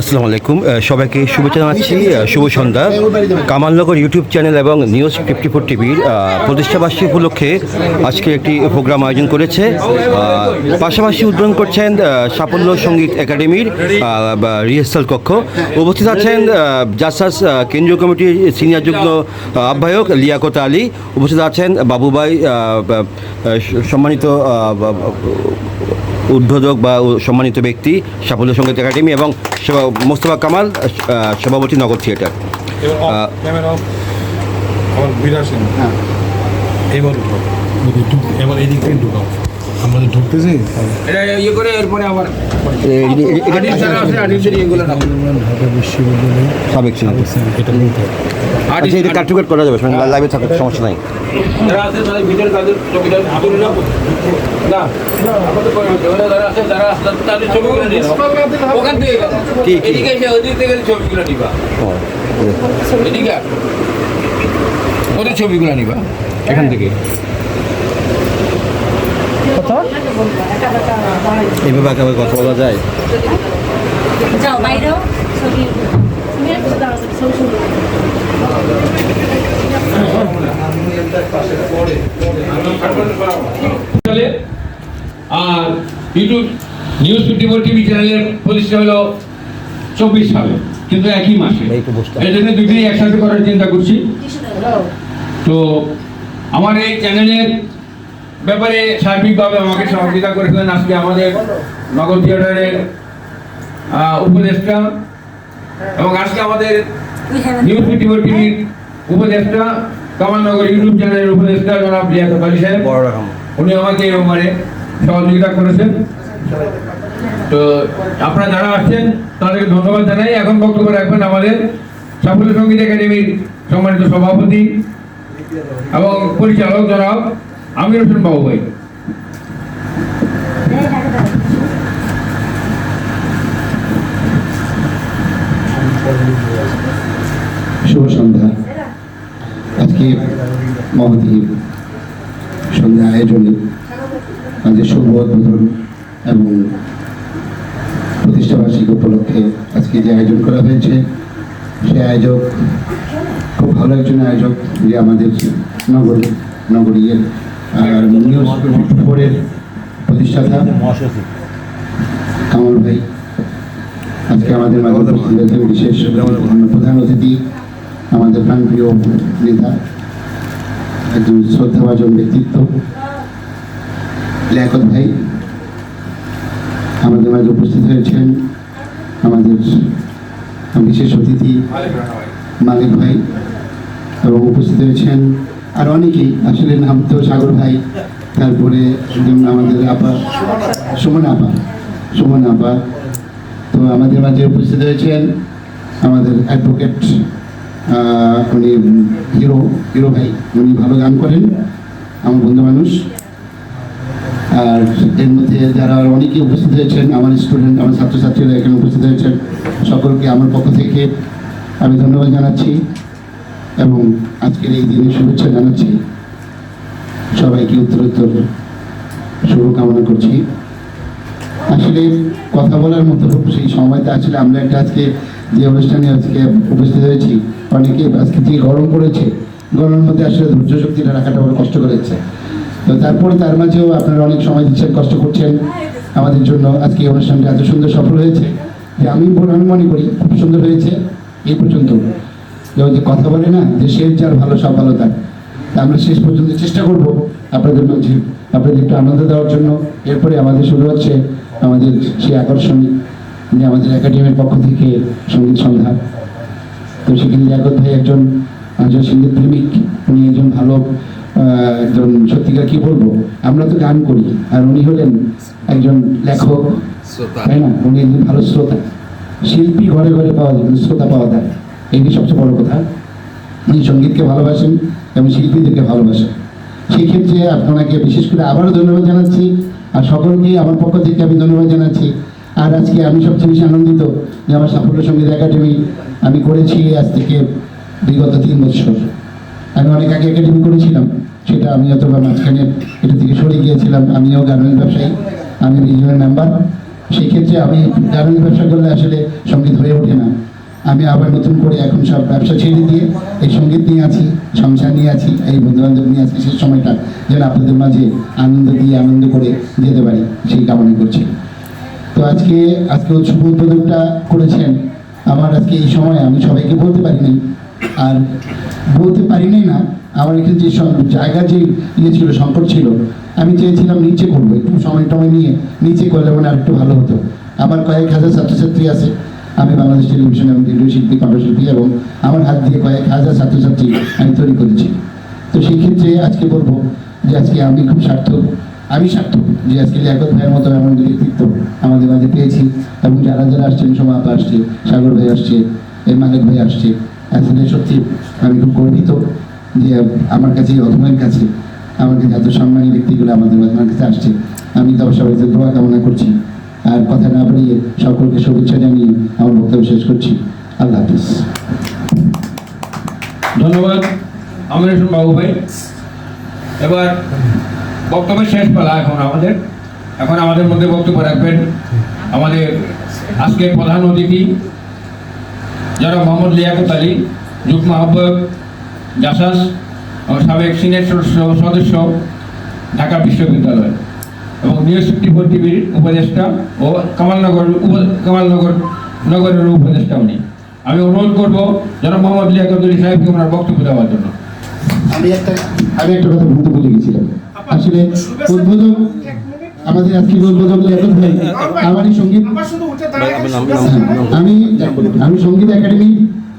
আসসালামু আলাইকুম সবাইকে শুভেচ্ছা জানাচ্ছি শুভ সন্ধ্যা। কামালনগর ইউটিউব চ্যানেল এবং নিউজ ফিফটি ফোর টিভির প্রতিষ্ঠাবার্ষিকী উপলক্ষে আজকে একটি প্রোগ্রাম আয়োজন করেছে। পাশাপাশি উদ্বোধন করছেন সাফল্য সংগীত একাডেমির রিহার্সাল কক্ষ। উপস্থিত আছেন জাসাস কেন্দ্রীয় কমিটির সিনিয়র যুগ্ম আহ্বায়ক লিয়াকত আলী। উপস্থিত আছেন বাবুভাই আহ, বা- আহ, সম্মানিত উদ্বোধক বা সম্মানিত ব্যক্তি সাফল্য সংগীত একাডেমি এবং মোস্তফা কামাল সভাপতি নগর থিয়েটার। এবার এবার উঠো এবার থেকে ঢুকাও। আমরা ঢুকতেছি এটা ইয়ে করে এরপরে আবার সাবেক ছিল এটা আচ্ছা করা যাবে লাইভে থাকার সমস্যা নাই যারা আছে তাদের ভিতরে তাদের ছবিটা তুলে নাও না আমাদের যারা আছে যারা তাদের ছবিগুলো ওখান থেকে কি, কি? এদিকে এসে ওদিক থেকে ছবিগুলো নিবা এদিকে ওদের ছবিগুলো নিবা এখান থেকে এইভাবে একেবারে কথা বলা যায়? যাও বাইরেও ছবি আর YouTube news fifty four TV চ্যানেলের প্রতিষ্ঠা হলো চব্বিশ সালে কিন্তু একই মাসে। এই এই জন্য দুটি একসাথে করার চিন্তা করছি। তো আমার এই চ্যানেলের ব্যাপারে সার্বিকভাবে আমাকে সহযোগিতা করেছিলেন আজকে আমাদের নগর থিয়েটারের উপদেষ্টা এবং আজকে আমাদের নিউজ ফিফটি টিভির উপদেষ্টা কামালনগর ইউটিউব চ্যানেলের উপদেষ্টা জনাব লিয়াকত আলী সাহেব। উনি আমাকে ব্যাপারে সহযোগিতা করেছেন। তো আপনারা যারা আসছেন তাদেরকে ধন্যবাদ জানাই। এখন বক্তব্য রাখবেন আমাদের সাফল্য সংগীত একাডেমির সম্মানিত সভাপতি এবং পরিচালক জনাব আমির হোসেন বাবু ভাই শুভ সন্ধ্যা। আজকে মহতি সন্ধ্যা আয়োজনে আমাদের শুভ উদ্বোধন এবং প্রতিষ্ঠাবার্ষিকী উপলক্ষে আজকে যে আয়োজন করা হয়েছে, সে আয়োজক খুব ভালো একজন আয়োজক যে আমাদের নগরী নগরীর আর নিউজ প্রতিষ্ঠাতা কামাল ভাই, আজকে আমাদের মাঝে বিশেষ প্রধান অতিথি, আমাদের প্রাণপ্রিয় নেতা, একজন শ্রদ্ধাভাজন ব্যক্তিত্ব লিয়াকত ভাই, আমাদের মাঝে উপস্থিত হয়েছেন আমাদের বিশেষ অতিথি মালিক ভাই এবং উপস্থিত হয়েছেন আর অনেকেই, আসলে নাম তো সাগর ভাই, তারপরে যেমন আমাদের আপা, সুমন আপা সুমন আপা। তো আমাদের মাঝে উপস্থিত হয়েছেন আমাদের অ্যাডভোকেট উনি হিরো হিরো ভাই, উনি ভালো গান করেন, আমার বন্ধু মানুষ। আর এর মধ্যে যারা অনেকে উপস্থিত হয়েছেন, আমার স্টুডেন্ট আমার ছাত্রছাত্রীরা এখানে উপস্থিত হয়েছেন, সকলকে আমার পক্ষ থেকে আমি ধন্যবাদ জানাচ্ছি। এবং আজকের এই দিনে শুভেচ্ছা জানাচ্ছি। সবাইকে উত্তরোত্তর শুভকামনা করছি। আসলে কথা বলার মতো সেই সময়টা আসলে আমরা একটা আজকে যে অনুষ্ঠানে আজকে উপস্থিত হয়েছি, অনেকে আজকে যে গরম পড়েছে, গরমের মধ্যে আসলে ধৈর্য শক্তিটা রাখাটা বড় কষ্ট করেছে তো তারপরে তার মাঝেও আপনারা অনেক সময় দিচ্ছেন, কষ্ট করছেন আমাদের জন্য আজকে এই অনুষ্ঠানটা এত সুন্দর সফল হয়েছে যে আমি আমি মনে করি খুব সুন্দর হয়েছে এই পর্যন্ত। কথা বলে না যে শেষ যার ভালো সব ভালো তা আমরা শেষ পর্যন্ত চেষ্টা করব আপনাদের মাঝে আপনাদের একটু আনন্দ দেওয়ার জন্য। এরপরে আমাদের শুরু হচ্ছে আমাদের সেই আকর্ষণী যে আমাদের একাডেমির পক্ষ থেকে সংগীত সন্ধ্যা। তো সেখানে জাগত ভাই একজন একজন সংগীত প্রেমিক উনি একজন ভালো একজন সত্যিকার কি বলব আমরা তো গান করি আর উনি হলেন একজন লেখক তাই না? উনি একজন ভালো শ্রোতা। শিল্পী ঘরে ঘরে পাওয়া যায় শ্রোতা পাওয়া যায়। এটি সবচেয়ে বড় কথা। উনি সঙ্গীতকে ভালোবাসেন এবং শিল্পীদেরকে ভালোবাসেন। সেই ক্ষেত্রে আপনাকে বিশেষ করে আবারও ধন্যবাদ জানাচ্ছি আর সকলকেই আমার পক্ষ থেকে আমি ধন্যবাদ জানাচ্ছি। আর আজকে আমি সবচেয়ে বেশি আনন্দিত যে আমার সাফল্য সংগীত একাডেমি আমি করেছি আজ থেকে বিগত তিন বছর। আমি অনেক আগে একাডেমি করেছিলাম, সেটা আমি অথবা মাঝখানে এটা থেকে সরে গিয়েছিলাম। আমিও গার্মেন্ট ব্যবসায়ী, আমি রিজনাল মেম্বার সেই ক্ষেত্রে আমি গার্মেন্টস ব্যবসা করলে আসলে সংগীত হয়ে ওঠে না। আমি আবার নতুন করে এখন সব ব্যবসা ছেড়ে দিয়ে এই সংগীত নিয়ে আছি, সংসার নিয়ে আছি, এই বন্ধু বান্ধব নিয়ে আছি, সেই সময়টা যেন আপনাদের মাঝে আনন্দ দিয়ে আনন্দ করে যেতে পারি, সেই কামনা করছি। তো আজকে আজকে শুভ উদ্বোধনটা করেছেন। আমার আজকে এই সময় আমি সবাইকে বলতে পারি নাই। আর বলতে পারি নাই না, আমার এখানে যে জায়গা যে ইয়ে ছিল, সংকট ছিল, আমি চেয়েছিলাম নিচে করব, একটু সময় টময় নিয়ে নিচে করলে মানে আর একটু ভালো হতো। আমার কয়েক হাজার ছাত্রছাত্রী আছে আমি বাংলাদেশ টেলিভিশন এবং ভিডিও শিল্পী, কণ্ঠশিল্পী এবং আমার হাত দিয়ে কয়েক হাজার ছাত্রছাত্রী আমি তৈরি করেছি। তো সেই ক্ষেত্রে আজকে বলব যে আজকে আমি খুব সার্থক, আমি সার্থক যে আজকে লিয়াকত ভাইয়ের মতো এমন ব্যক্তিত্ব আমাদের মাঝে পেয়েছি এবং যারা যারা আসছেন, সোমা আপা আসছে, সাগর ভাই আসছে, এই মালিক ভাই আসছে আসলে সত্যি আমি খুব গর্বিত যে আমার কাছে, অধমের কাছে আমার কাছে এত সম্মানী ব্যক্তিগুলো আমাদের মাঝে আসছে। আমি তো সবাই দোয়া কামনা করছি। আর কথা না বাড়িয়ে সকলকে শুভেচ্ছা জানিয়ে আমার বক্তব্য শেষ করছি। আল্লাহ হাফিজ। ধন্যবাদ আমির বাবু ভাই। এবার বক্তব্যের শেষ পালা এখন আমাদের। এখন আমাদের মধ্যে বক্তব্য রাখবেন আমাদের আজকের প্রধান অতিথি, যারা মোহাম্মদ লিয়াকত আলী, যুগ্ম আহ্বায়ক, জাসাস সাবেক সদস্য- সদস্য, ঢাকা বিশ্ববিদ্যালয় এবং নিউজ ফোর টিভির উপদেষ্টা ও কামালনগর কামালনগর নগরের উপদেষ্টা উনি। আমি অনুরোধ করব যারা মোহাম্মদ লিয়াকত আলী সাহেবকে ওনার বক্তব্য দেওয়ার জন্য। আমি একটা আমি একটা কথা বলতে ভুলে গেছিলাম। আসলে উদ্বোধক আমাদের আজকে উদ্বোধক লিয়াকত ভাই আমার এই সংগীত আমি আমি সংগীত একাডেমি,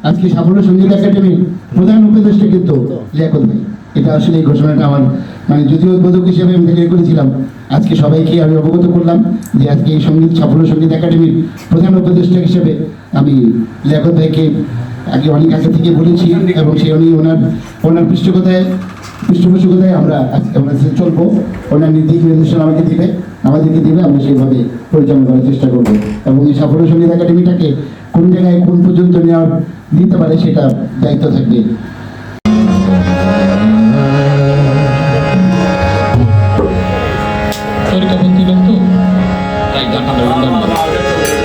আজকে সাফল্য সংগীত একাডেমির প্রধান উপদেষ্টা কিন্তু লিয়াকত ভাই। এটা আসলে এই ঘোষণাটা আমার মানে যদিও উদ্বোধক হিসেবে আমি থেকে করেছিলাম। আজকে সবাইকে আমি অবগত করলাম যে আজকে এই সংগীত, সাফল্য সংগীত একাডেমির প্রধান উপদেষ্টা হিসেবে আমি লিয়াকত ভাইকে আগে অনেক আগে থেকে বলেছি এবং সেই উনি ওনার ওনার পৃষ্ঠপোষকতায় পৃষ্ঠপোষকতায় আমরা আজকে আমরা চলবো। ওনার নির্দেশ নির্দেশনা আমাকে দিবে, আমাদেরকে দিবে, আমরা সেইভাবে পরিচালনা করার চেষ্টা করব। এবং এই সাফল্য সংগীত একাডেমিটাকে কোন জায়গায় কোন পর্যন্ত নেওয়ার দিতে পারে সেটা দায়িত্ব থাকবে। তরিকাপন্থী লোক তো তাই গানটা গান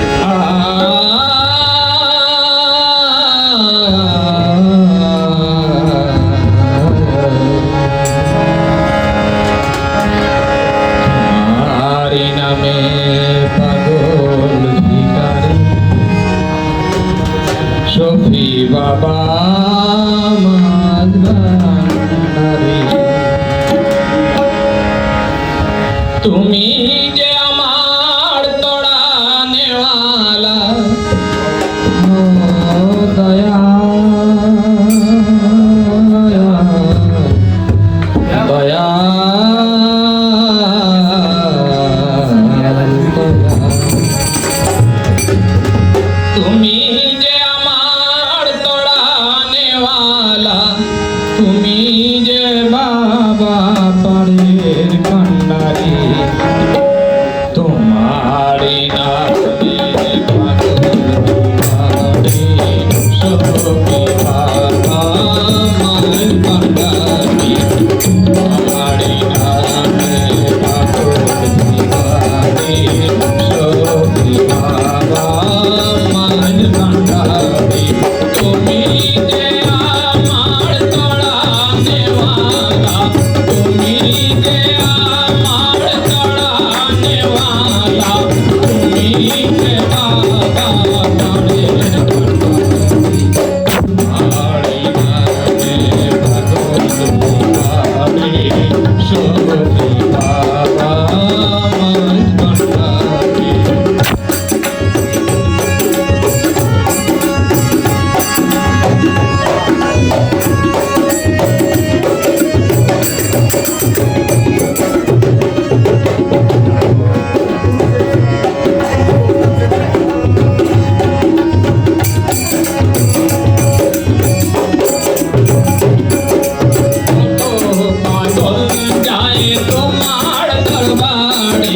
માળ કરવાડે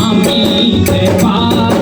આમી પાર.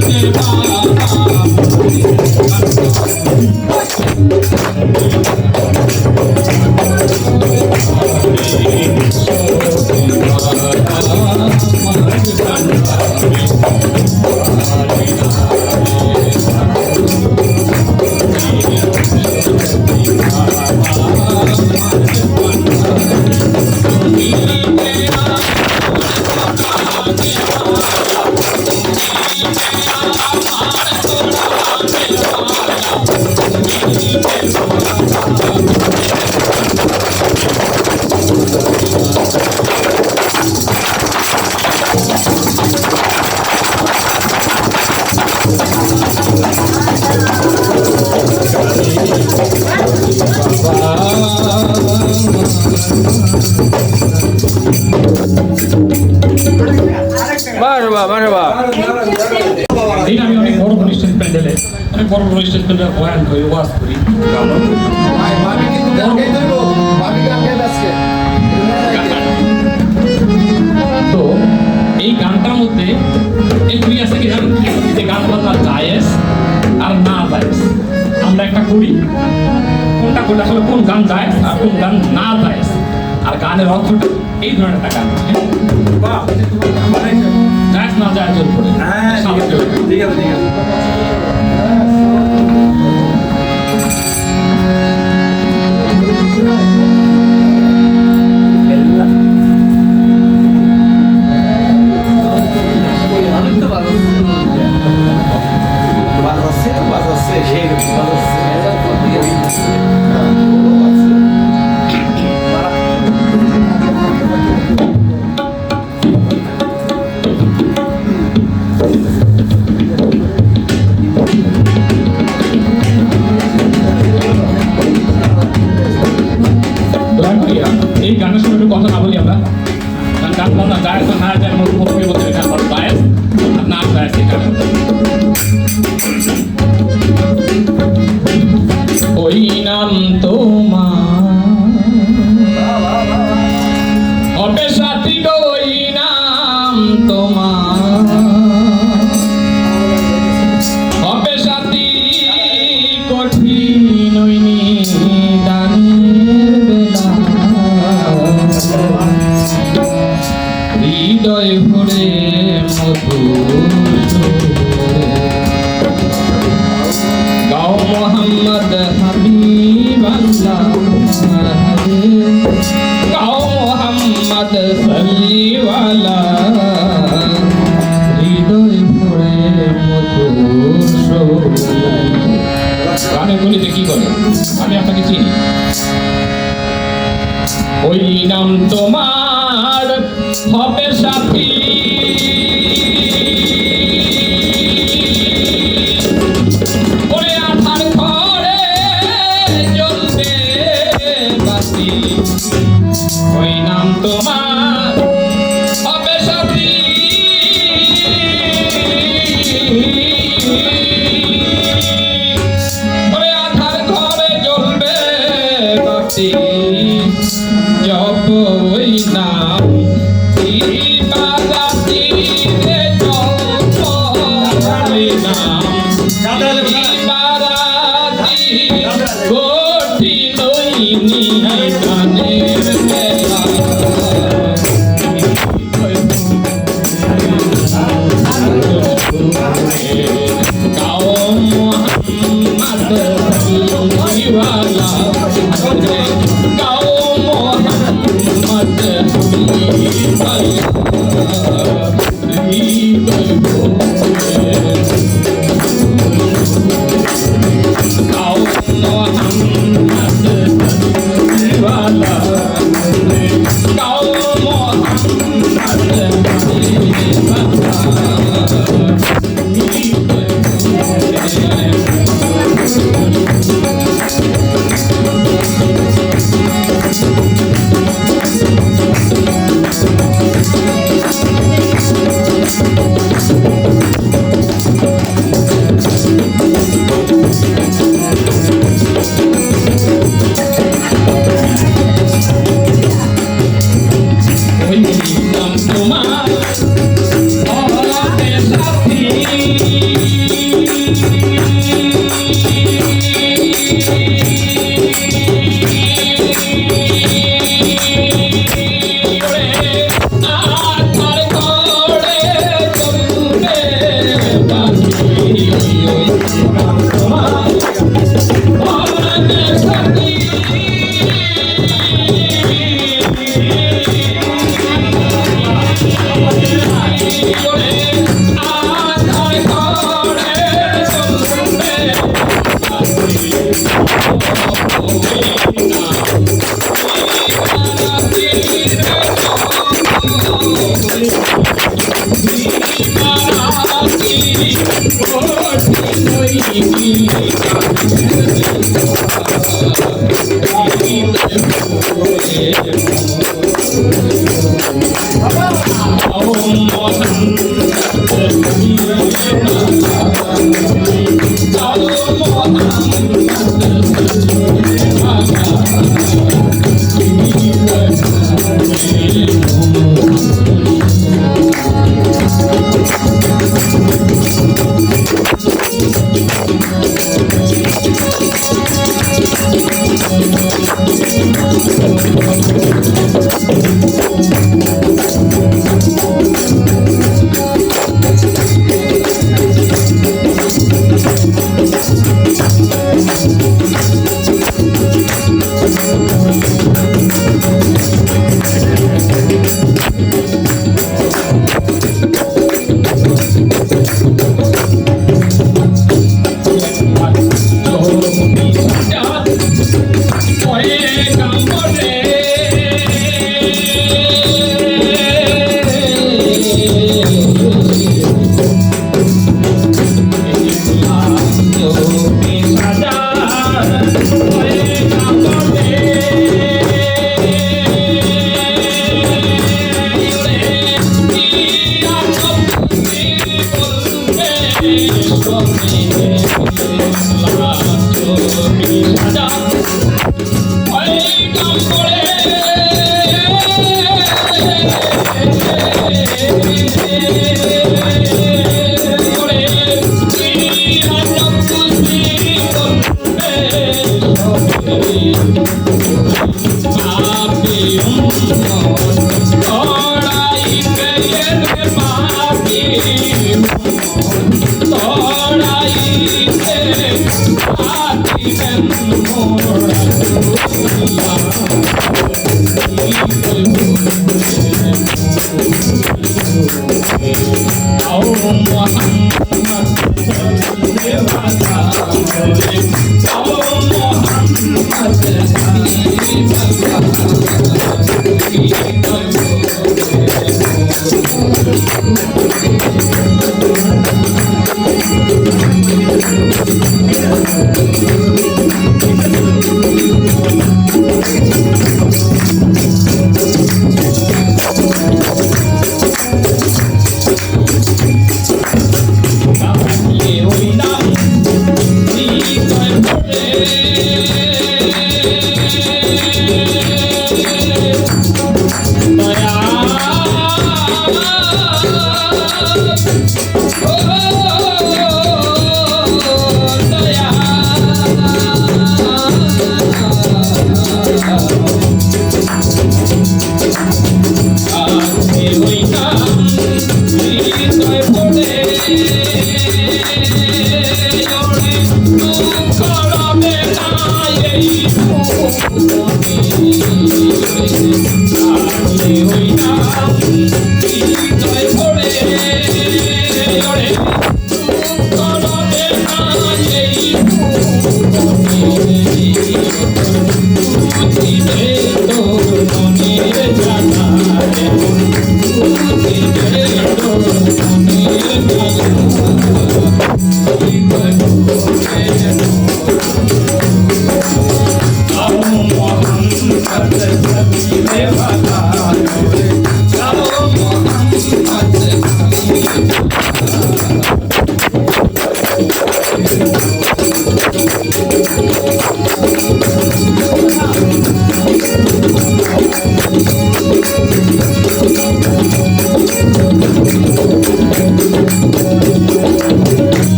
তুমি যে তো এই গানটার মধ্যে এই আছে কি যে গান বাজনা জায়েজ আর না জায়েজ। আমরা একটা করি, কোনটা করলে আসলে কোন গান জায়েজ আর কোন গান না জায়েজ। আর গানের অর্থটা এই ধরনের একটা গান। জায়েজ না উপরে ঠিক আছে ঠিক আছে। ওই নাম তোমার লইনি গানের মেলা। গাও